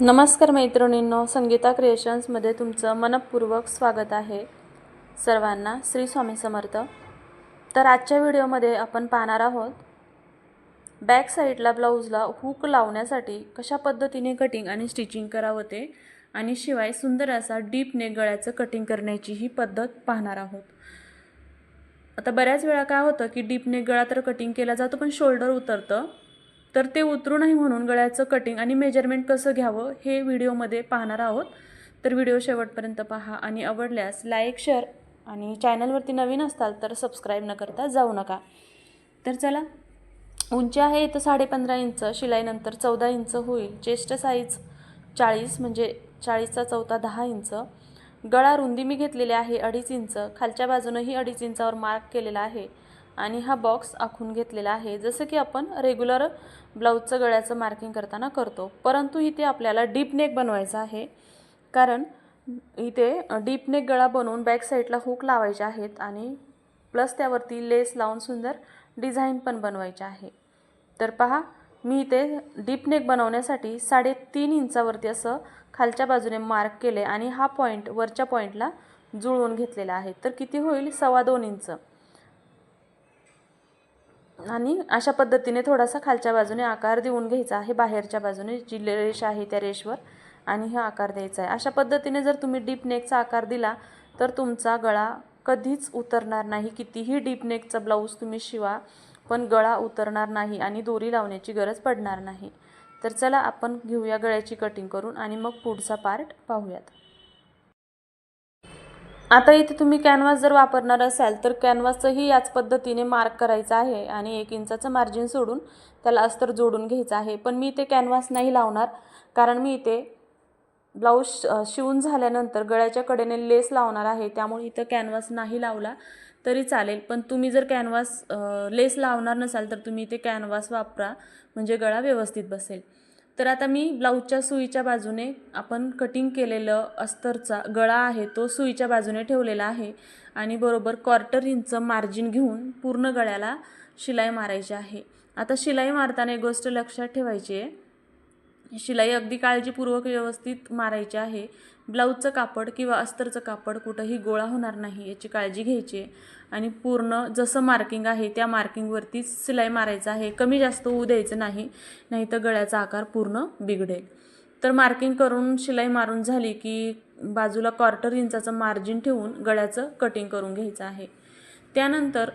नमस्कार मैत्रिणींनो संगीता क्रिएशन्समध्ये तुमचं मनपूर्वक स्वागत आहे. सर्वांना श्री स्वामी समर्थ. तर आजच्या व्हिडिओमध्ये आपण पाहणार आहोत बॅक साईडला ब्लाऊजला हुक लावण्यासाठी कशा पद्धतीने कटिंग आणि स्टिचिंग करावं ते आणि शिवाय सुंदर असा डीपने गळ्याचं कटिंग करण्याची ही पद्धत पाहणार आहोत. आता बऱ्याच वेळा काय होतं की डीपने गळा तर कटिंग केला जातो पण शोल्डर उतरतं. तर ते उतरू नाही म्हणून गळ्याचं कटिंग आणि मेजरमेंट कसं घ्यावं हे व्हिडिओमध्ये पाहणार आहोत. तर व्हिडिओ शेवटपर्यंत पहा आणि आवडल्यास लाईक शेअर आणि चॅनलवरती नवीन असताल तर सबस्क्राईब न करता जाऊ नका. तर चला उंची आहे इथं साडे पंधरा इंच शिलाईनंतर चौदा इंच होईल. चेस्ट साईज चाळीस म्हणजे चाळीसचा चौथा दहा इंच. गळा रुंदी मी घेतलेली आहे अडीच इंच. खालच्या बाजूनंही अडीच इंचावर मार्क केलेला आहे. आणि हा बॉक्स आखून घेतलेला आहे. जसं की आपण रेग्युलर ब्लाऊजचं गळ्याचं मार्किंग करताना करतो. परंतु इथे आपल्याला डीप नेक बनवायचा आहे. कारण इथे डीप नेक गळा बनवून बॅक साईडला हुक लावायचे आहेत आणि प्लस त्यावरती लेस लावून सुंदर डिझाईन पण बनवायचे आहे. तर पहा मी इथे डीप नेक बनवण्यासाठी साडेतीन इंचावरती असं खालच्या बाजूने मार्क केले आणि हा पॉईंट वरच्या पॉईंटला जुळवून घेतलेला आहे. तर किती होईल? सव्वा दोन इंच. आणि अशा पद्धतीने थोडासा खालच्या बाजूने आकार देऊन घ्यायचा आहे. बाहेरच्या बाजूने जी रेष आहे त्या रेषवर आणि हा आकार द्यायचा आहे. अशा पद्धतीने जर तुम्ही डीप नेकचा आकार दिला तर तुमचा गळा कधीच उतरणार नाही. कितीही डीप नेकचा ब्लाऊज तुम्ही शिवा पण गळा उतरणार नाही आणि दोरी लावण्याची गरज पडणार नाही. तर चला आपण घेऊया गळ्याची कटिंग करून आणि मग पुढचा पार्ट पाहूयात. आता इथे तुम्ही कॅनव्हास जर वापरणार असाल तर कॅनव्हासचंही याच पद्धतीने मार्क करायचं आहे आणि एक इंचाचं मार्जिन सोडून त्याला अस्तर जोडून घ्यायचं आहे. पण मी इथे कॅनव्हास नाही लावणार कारण मी इथे ब्लाऊज शिवून झाल्यानंतर गळ्याच्या कडेने लेस लावणार आहे त्यामुळे इथं कॅनव्हास नाही लावला तरी चालेल. पण तुम्ही जर कॅनव्हास लेस लावणार नसाल तर तुम्ही इथे कॅनव्हास वापरा म्हणजे गळा व्यवस्थित बसेल. तर आता मी ब्लाऊजच्या सुईच्या बाजूने आपण कटिंग केलेलं अस्तरचा गळा आहे तो सुईच्या बाजूने ठेवलेला आहे आणि बरोबर क्वार्टर इंच मार्जिन घेऊन पूर्ण गळ्याला शिलाई मारायची आहे. आता शिलाई मारताना एक गोष्ट लक्षात ठेवायची आहे. शिलाई अगदी काळजीपूर्वक व्यवस्थित मारायची आहे. ब्लाऊजचं कापड किंवा अस्तरचं कापड कुठंही गोळा होणार नाही याची काळजी घ्यायची आहे. आणि पूर्ण जसं मार्किंग आहे त्या मार्किंगवरतीच सिलाई मारायचं आहे. कमी जास्त होऊ द्यायचं नाही नाही तर गळ्याचा आकार पूर्ण बिघडेल. तर मार्किंग करून शिलाई मारून झाली की बाजूला क्वार्टर इंचाचं मार्जिन ठेवून गळ्याचं कटिंग करून घ्यायचं आहे. त्यानंतर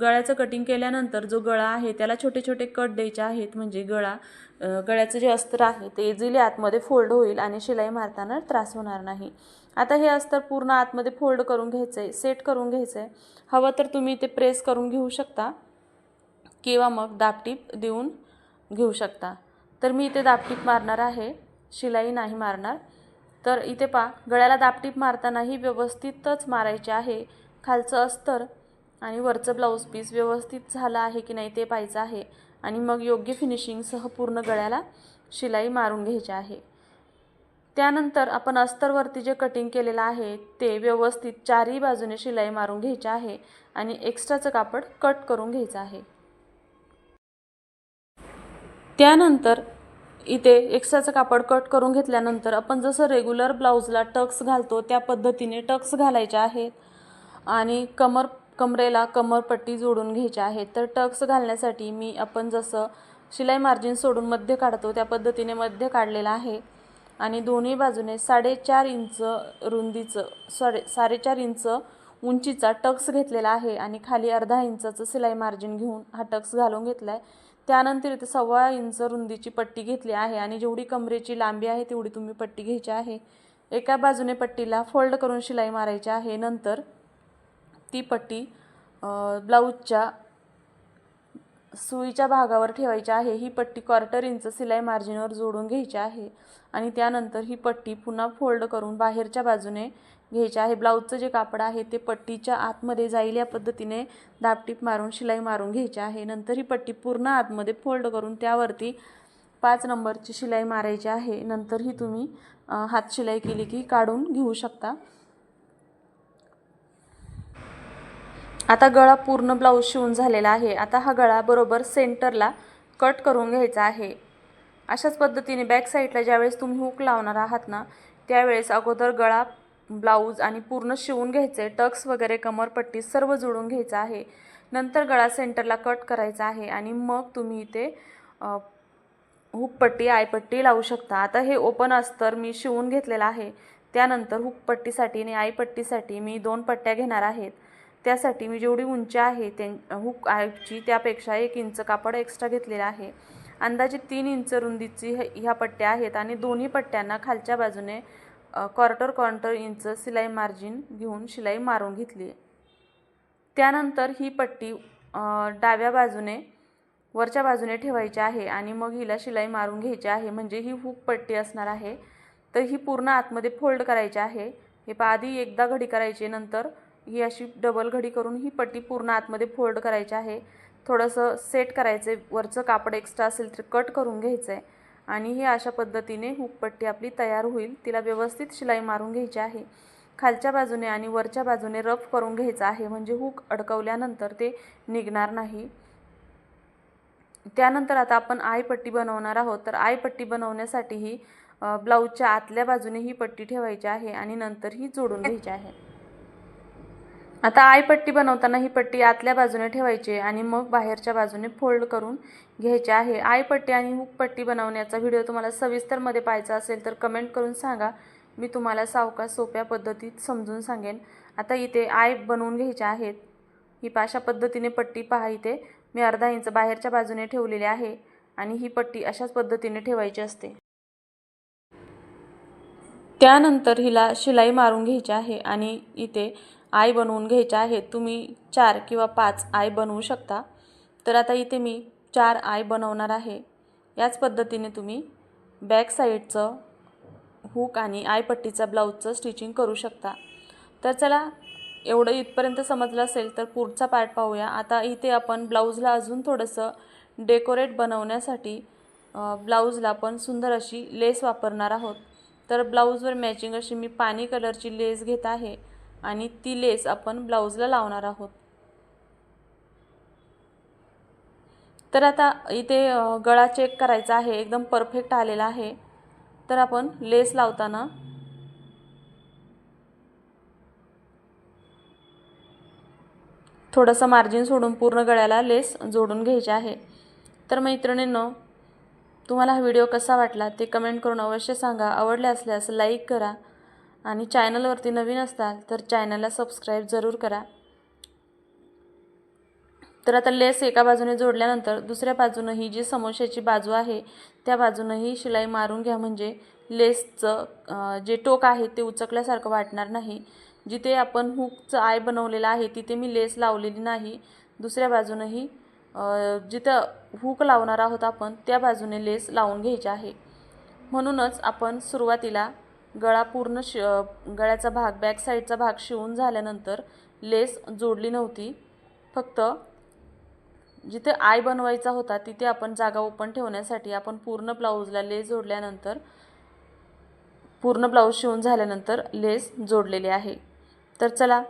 गळ्याचं कटिंग केल्यानंतर जो गळा आहे त्याला छोटे छोटे कट द्यायचे आहेत. म्हणजे गळा गळ्याचं जे अस्तर आहे ते इझिली आतमध्ये फोल्ड होईल आणि शिलाई मारताना त्रास होणार नाही. आता हे अस्तर पूर्ण आतमध्ये फोल्ड करून घ्यायचं आहे सेट करून घ्यायचं आहे हवं तर तुम्ही ते प्रेस करून घेऊ शकता किंवा मग दापटीप देऊन घेऊ शकता. तर मी इथे दापटीप मारणार आहे शिलाई नाही मारणार. तर इथे पा गळ्याला दापटीप मारतानाही व्यवस्थितच मारायचे आहे. खालचं अस्तर आणि वरचं ब्लाऊज पीस व्यवस्थित झालं आहे की नाही ते पाहायचं आहे. आणि मग योग्य फिनिशिंगसह पूर्ण गळ्याला शिलाई मारून घ्यायची आहे. त्यानंतर आपण अस्तरवरती जे कटिंग केलेलं आहे ते व्यवस्थित चारही बाजूने शिलाई मारून घ्यायचे आहे आणि एक्स्ट्राचं कापड कट करून घ्यायचं आहे. त्यानंतर इथे एक्स्ट्राचं कापड कट करून घेतल्यानंतर आपण जसं रेग्युलर ब्लाऊजला टक्स घालतो त्या पद्धतीने टक्स घालायचे आहेत. आणि कमर कमरेला कमरपट्टी जोडून घ्यायची आहे. तर टक्स घालण्यासाठी मी आपण जसं शिलाई मार्जिन सोडून मध्य काढतो त्या पद्धतीने मध्य काढलेलं आहे. आणि दोन्ही बाजूने साडेचार इंच रुंदीचं सॉरी साडेचार इंच उंचीचा टक्स घेतलेला आहे. आणि खाली अर्धा इंचाचं शिलाई मार्जिन घेऊन हा टक्स घालून घेतला आहे त्यानंतर इथे सव्वा इंच रुंदीची पट्टी घेतली आहे. आणि जेवढी कमरेची लांबी आहे तेवढी तुम्ही पट्टी घ्यायची आहे. एका बाजूने पट्टीला फोल्ड करून शिलाई मारायची आहे. नंतर ती पट्टी ब्लाऊजच्या सुईच्या भागावर ठेवायची आहे. ही पट्टी क्वार्टर इंच सिलाई मार्जिनवर जोडून घ्यायची आहे आणि त्यानंतर ही पट्टी पुन्हा फोल्ड करून बाहेरच्या बाजूने घ्यायची आहे. ब्लाऊजचं जे कापड आहे ते पट्टीच्या आतमध्ये जाईल या पद्धतीने दापटीप मारून शिलाई मारून घ्यायची आहे. नंतर ही पट्टी पूर्ण आतमध्ये फोल्ड करून त्यावरती पाच नंबरची शिलाई मारायची आहे. नंतर ही तुम्ही हात शिलाई केली की काढून घेऊ शकता. आता गळा पूर्ण ब्लाऊज शिवून झालेला आहे. आता हा गळा बरोबर सेंटरला कट करून घ्यायचा आहे. अशाच पद्धतीने बॅक साईडला ज्यावेळेस तुम्ही हुक लावणार आहात ना त्यावेळेस अगोदर गळा ब्लाऊज आणि पूर्ण शिवून घ्यायचे. टक्स वगैरे कमरपट्टी सर्व जुळून घ्यायचं आहे. नंतर गळा सेंटरला कट करायचा आहे आणि मग तुम्ही इथे हुकपट्टी आयपट्टी लावू शकता. आता हे ओपन अस्तर मी शिवून घेतलेलं आहे. त्यानंतर हुकपट्टीसाठी आणि आयपट्टीसाठी मी दोन पट्ट्या घेणार आहेत. त्यासाठी मी जेवढी उंची आहे त्या हुक आयची त्यापेक्षा एक इंच कापड एक्स्ट्रा घेतलेलं आहे. अंदाजे तीन इंच रुंदीची ह्या पट्ट्या आहेत आणि दोन्ही पट्ट्यांना खालच्या बाजूने क्वार्टर क्वार्टर इंच शिलाई मार्जिन घेऊन शिलाई मारून घेतली. आहे त्यानंतर ही पट्टी डाव्या बाजूने वरच्या बाजूने ठेवायची आहे आणि मग हिला शिलाई मारून घ्यायची आहे. म्हणजे ही हुक पट्टी असणार आहे. तर ही पूर्ण आतमध्ये फोल्ड करायची आहे. हे पहा आधी एकदा घडी करायची नंतर ही अशी डबल घडी करून ही पट्टी पूर्ण आतमध्ये फोल्ड करायची आहे. थोडंसं सेट करायचं आहे वरचं कापड एक्स्ट्रा असेल तर कट करून घ्यायचं आहे आणि ही अशा पद्धतीने हुक पट्टी आपली तयार होईल. तिला व्यवस्थित शिलाई मारून घ्यायची आहे. खालच्या बाजूने आणि वरच्या बाजूने रफ करून घ्यायचं आहे. म्हणजे हुक अडकवल्यानंतर ते निघणार नाही. त्यानंतर आता आपण आयपट्टी बनवणार आहोत. तर आयपट्टी बनवण्यासाठी ही ब्लाऊजच्या आतल्या बाजूने ही पट्टी ठेवायची आहे आणि नंतर ही जोडून घ्यायची आहे. आता आयपट्टी बनवताना ही पट्टी आतल्या बाजूने ठेवायची आहे आणि मग बाहेरच्या बाजूने फोल्ड करून घ्यायची आहे. आयपट्टी आणि हुकपट्टी बनवण्याचा व्हिडिओ तुम्हाला सविस्तरमध्ये पाहायचा असेल तर कमेंट करून सांगा. मी तुम्हाला सावकाश सोप्या पद्धतीत समजून सांगेन. आता इथे आय बनवून घ्यायचे आहेत. ही पा- अशा पद्धतीने पट्टी पहा इथे. मी अर्धा इंच बाहेरच्या बाजूने ठेवलेली आहे आणि ही पट्टी अशाच पद्धतीने ठेवायची असते. त्यानंतर हिला शिलाई मारून घ्यायची आहे आणि इथे आय बनवून घ्यायचे आहेत तुम्ही चार किंवा पाच आय बनवू शकता. तर आता इथे मी चार आय बनवणार आहे. याच पद्धतीने तुम्ही बॅक साईडचं हुक आणि आयपट्टीचा ब्लाऊजचं स्टिचिंग करू शकता. तर चला एवढं इथपर्यंत समजलं असेल तर पुढचा पार्ट पाहूया. आता इथे आपण ब्लाऊजला अजून थोडंसं डेकोरेट बनवण्यासाठी ब्लाऊजला आपण सुंदर अशी लेस वापरणार आहोत. तर ब्लाऊजवर मॅचिंग अशी मी पाणी कलरची लेस घेत आहे. आणि ती लेस आपण ब्लाऊजला लावणार आहोत. तर आता इथे गळा चेक करायचा आहे. एकदम परफेक्ट आलेला आहे. तर आपण लेस लावताना थोडंसं मार्जिन सोडून पूर्ण गळ्याला लेस जोडून घ्यायचे आहे. तर मैत्रिणींनो तुम्हाला हा व्हिडिओ कसा वाटला ते कमेंट करून अवश्य सांगा. आवडले असल्यास लाईक करा. आणि चॅनलवरती नवीन असताल तर चॅनलला सबस्क्राईब जरूर करा. तर आता लेस एका बाजूने जोडल्यानंतर दुसऱ्या बाजूनं ही जी समोश्याची बाजू आहे त्या बाजूनंही शिलाई मारून घ्या म्हणजे लेसचं जे टोक आहे ते उचकल्यासारखं वाटणार नाही. जिथे आपण हुकचं आय बनवलेलं आहे तिथे मी लेस लावलेली नाही. दुसऱ्या बाजूनंही जिथं हुक लावणार आहोत आपण त्या बाजूने लेस लावून घ्यायची आहे. म्हणूनच आपण सुरुवातीला गळा पूर्ण शि गळ्याचा भाग बॅक साईडचा भाग शिवून झाल्यानंतर लेस जोडली नव्हती. फक्त जिथे आय बनवायचा होता तिथे आपण जागा ओपन ठेवण्यासाठी आपण पूर्ण ब्लाऊजला लेस जोडल्यानंतर पूर्ण ब्लाऊज शिवून झाल्यानंतर लेस जोडलेले आहे. तर चला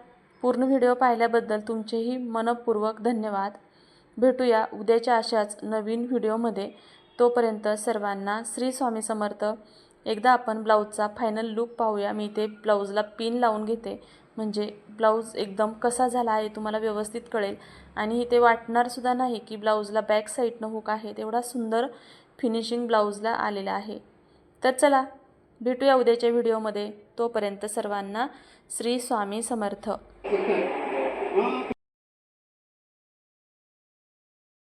पूर्ण व्हिडिओ पाहिल्याबद्दल तुमचेही मनपूर्वक धन्यवाद. भेटूया उद्याच्या अशाच नवीन व्हिडिओमध्ये तोपर्यंत सर्वांना श्री स्वामी समर्थ. एकदा आपण ब्लाऊजचा फायनल लूक पाहूया. मी इथे ब्लाऊजला पिन लावून घेते. म्हणजे ब्लाऊज एकदम कसा झाला आहे तुम्हाला व्यवस्थित कळेल. आणि इथे वाटणारसुद्धा नाही की ब्लाऊजला बॅक साईडनं हुक आहे. तेवढा सुंदर फिनिशिंग ब्लाऊजला आलेला आहे. तर चला भेटूया उद्याच्या व्हिडिओमध्ये तोपर्यंत सर्वांना श्री स्वामी समर्थ.